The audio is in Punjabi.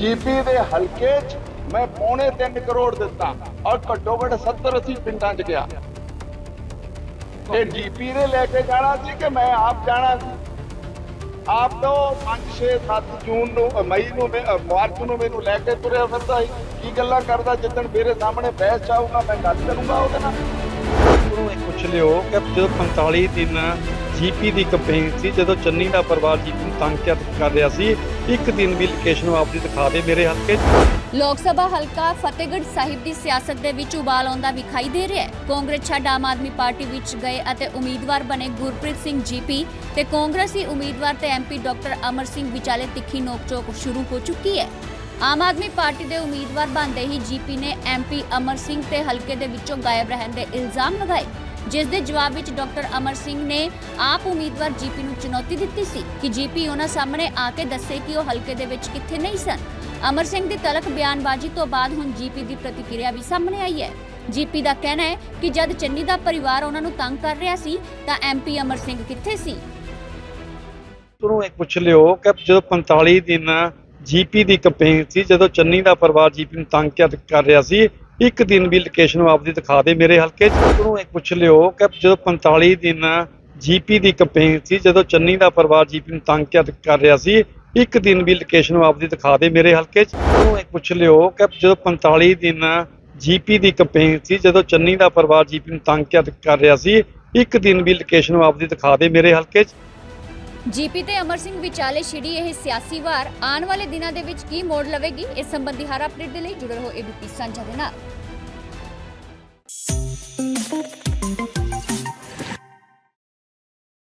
ਜੀਪੀ ਦੇ ਹਲਕੇ 'ਚ ਮੈਂ ਪੌਣੇ 3 ਕਰੋੜ ਦਿੱਤਾ ਔਰ ਘੱਟੋ ਘੱਟ 70 80 ਪਿੰਡਾਂ 'ਚ ਗਿਆ। ਇਹ ਜੀਪੀ ਨੇ ਲੈ ਕੇ ਜਾਣਾ ਸੀ ਕਿ ਮੈਂ ਆਪ ਜਾਣਾ ਸੀ? ਆਪ ਤੋਂ 5 6 7 ਜੂਨ ਨੂੰ ਮਈ ਨੂੰ ਮੈਂ- ਮਾਰਚ ਨੂੰ ਮੈਨੂੰ ਲੈ ਕੇ ਤੁਰਿਆ ਫਿਰਦਾ ਸੀ। ਕੀ ਗੱਲਾਂ ਕਰਦਾ ਜਿੱਦਣ ਮੇਰੇ ਸਾਹਮਣੇ ਬਹਿਸ ਚਾਹੂਗਾ, ਮੈਂ ਗੱਲ ਕਰੂੰਗਾ ਉਹਦੇ ਨਾਲ। ਉਹਨੂੰ ਇਹ ਪੁੱਛ ਲਿਓ ਕਿ ਜਦੋਂ 45 ਦਿਨ ਜੀਪੀ ਦੀ ਕੰਪੇਨ ਸੀ, ਜਦੋਂ ਚੰਨੀ ਦਾ ਪਰਿਵਾਰ ਜੀਪੀ ਨੂੰ ਤੰਗ ਕਰ ਰਿਹਾ ਸੀ, ਇੱਕ ਦਿਨ ਵੀ ਲੋਕੇਸ਼ਨ ਆਪਦੀ ਦਿਖਾ ਦੇ ਮੇਰੇ ਹਲਕੇ ਲੋਕ ਸਭਾ ਹਲਕਾ ਫਤਿਹਗੜ੍ਹ ਸਾਹਿਬ ਦੀ ਸਿਆਸਤ ਦੇ ਵਿੱਚ ਉਬਾਲ ਆਉਂਦਾ ਵਿਖਾਈ ਦੇ ਰਿਹਾ ਹੈ। ਕਾਂਗਰਸ ਛੱਡ ਆਮ ਆਦਮੀ ਪਾਰਟੀ ਵਿੱਚ ਗਏ ਅਤੇ ਉਮੀਦਵਾਰ ਬਣੇ ਗੁਰਪ੍ਰੀਤ ਸਿੰਘ ਜੀਪੀ ਤੇ ਕਾਂਗਰਸੀ ਉਮੀਦਵਾਰ ਤੇ ਐਮਪੀ ਡਾਕਟਰ ਅਮਰ ਸਿੰਘ ਵਿਚਾਲੇ ਤਿੱਖੀ ਨੋਕਝੋਕ ਸ਼ੁਰੂ ਹੋ ਚੁੱਕੀ ਹੈ। ਆਮ ਆਦਮੀ ਪਾਰਟੀ ਦੇ ਉਮੀਦਵਾਰ ਬਣਦੇ ਹੀ ਜੀਪੀ ਨੇ ਐਮਪੀ ਅਮਰ ਸਿੰਘ ਤੇ ਹਲਕੇ ਦੇ ਵਿੱਚੋਂ ਗਾਇਬ ਰਹਿਣ ਦੇ ਇਲਜ਼ਾਮ ਲਗਾਏ। ਜਿਸ ਦੇ ਜਵਾਬ ਵਿੱਚ ਡਾਕਟਰ ਅਮਰ ਸਿੰਘ ਨੇ ਆਪ ਉਮੀਦਵਾਰ ਜੀਪੀ ਨੂੰ ਚੁਣੌਤੀ ਦਿੱਤੀ ਸੀ ਕਿ ਜੀਪੀ ਉਹਨਾਂ ਸਾਹਮਣੇ ਆ ਕੇ ਦੱਸੇ ਕਿ ਉਹ ਹਲਕੇ ਦੇ ਵਿੱਚ ਕਿੱਥੇ ਨਹੀਂ ਸਨ। ਅਮਰ ਸਿੰਘ ਦੀ ਤਲਕ ਬਿਆਨਬਾਜ਼ੀ ਤੋਂ ਬਾਅਦ ਹੁਣ ਜੀਪੀ ਦੀ ਪ੍ਰਤੀਕਿਰਿਆ ਵੀ ਸਾਹਮਣੇ ਆਈ ਹੈ। ਜੀਪੀ ਦਾ ਕਹਿਣਾ ਹੈ ਕਿ ਜਦ ਚੰਨੀ ਦਾ ਪਰਿਵਾਰ ਉਹਨਾਂ ਨੂੰ ਤੰਗ ਕਰ ਰਿਹਾ ਸੀ, ਤਾਂ ਐਮਪੀ ਅਮਰ ਸਿੰਘ ਕਿੱਥੇ ਸੀ? ਉਹਨੂੰ ਇਹ ਪੁੱਛ ਲਿਓ ਕਿ ਜਦੋਂ 45 ਦਿਨ ਜੀਪੀ ਦੀ ਕੰਪੇਨ ਸੀ, ਜਦੋਂ ਚੰਨੀ ਦਾ ਪਰਿਵਾਰ ਜੀਪੀ ਨੂੰ ਤੰਗ ਕਰ ਰਿਹਾ ਸੀ ਇੱਕ ਦਿਨ ਵੀ ਲੋਕੇਸ਼ਨ ਉਹ ਆਪਦੀ ਦਿਖਾ ਦੇ ਮੇਰੇ ਹਲਕੇ 'ਚ। ਉਹਨੂੰ ਇਹ ਪੁੱਛ ਲਿਓ ਕਿ ਜਦੋਂ 45 ਦਿਨ ਜੀਪੀ ਦੀ ਕੰਪੇਨ ਸੀ, ਜਦੋਂ ਚੰਨੀ ਦਾ ਪਰਿਵਾਰ ਜੀਪੀ ਨੂੰ ਤੰਗ ਕਿਆ ਕਰ ਰਿਹਾ ਸੀ, ਇੱਕ ਦਿਨ ਵੀ ਲੋਕੇਸ਼ਨ ਉਹ ਆਪਦੀ ਦਿਖਾ ਦੇ ਮੇਰੇ ਹਲਕੇ 'ਚ। ਉਹਨੂੰ ਇਹ ਪੁੱਛ ਲਿਓ ਕਿ ਜਦੋਂ 45 ਦਿਨ ਜੀਪੀ ਦੀ ਕੰਪੇਨ ਸੀ, ਜਦੋਂ ਚੰਨੀ ਦਾ ਪਰਿਵਾਰ ਜੀਪੀ ਨੂੰ ਤੰਗ ਕਿਆ ਕਰ ਰਿਹਾ ਸੀ, ਇੱਕ ਦਿਨ ਵੀ ਲੋਕੇਸ਼ਨ ਉਹ ਆਪਦੀ ਦਿਖਾ ਦੇ ਮੇਰੇ ਹਲਕੇ 'ਚ। ਜੀਪੀ ਤੇ ਅਮਰ ਸਿੰਘ ਵਿਚਾਲੇ ਛਿੜੀ ਇਹ ਸਿਆਸੀ ਵਾਰ। ਆਉਣ ਵਾਲੇ ਦਿਨਾਂ ਦੇ ਵਿੱਚ ਕੀ ਮੋੜ ਲਵੇਗੀ? ਇਸ ਸੰਬੰਧੀ ਹਰ ਅਪਡੇਟ ਦੇ ਲਈ ਜੁੜੇ ਰਹੋ ਏਬੀਪੀ ਸਾਂਝਾ ਦੇ ਨਾਲ।